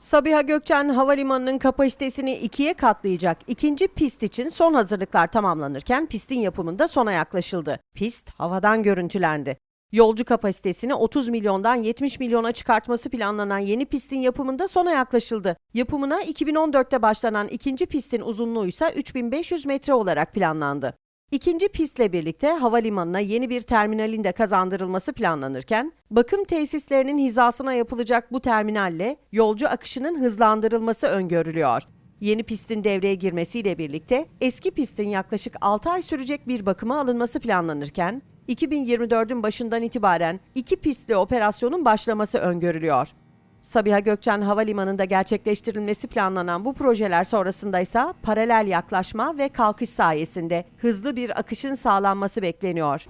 Sabiha Gökçen Havalimanı'nın kapasitesini ikiye katlayacak ikinci pist için son hazırlıklar tamamlanırken pistin yapımında sona yaklaşıldı. Pist havadan görüntülendi. Yolcu kapasitesini 30 milyondan 70 milyona çıkartması planlanan yeni pistin yapımında sona yaklaşıldı. Yapımına 2014'te başlanan ikinci pistin uzunluğu ise 3500 metre olarak planlandı. İkinci pistle birlikte havalimanına yeni bir terminalin de kazandırılması planlanırken, bakım tesislerinin hizasına yapılacak bu terminalle yolcu akışının hızlandırılması öngörülüyor. Yeni pistin devreye girmesiyle birlikte eski pistin yaklaşık 6 ay sürecek bir bakıma alınması planlanırken, 2024'ün başından itibaren iki pistli operasyonun başlaması öngörülüyor. Sabiha Gökçen Havalimanı'nda gerçekleştirilmesi planlanan bu projeler sonrasında ise paralel yaklaşma ve kalkış sayesinde hızlı bir akışın sağlanması bekleniyor.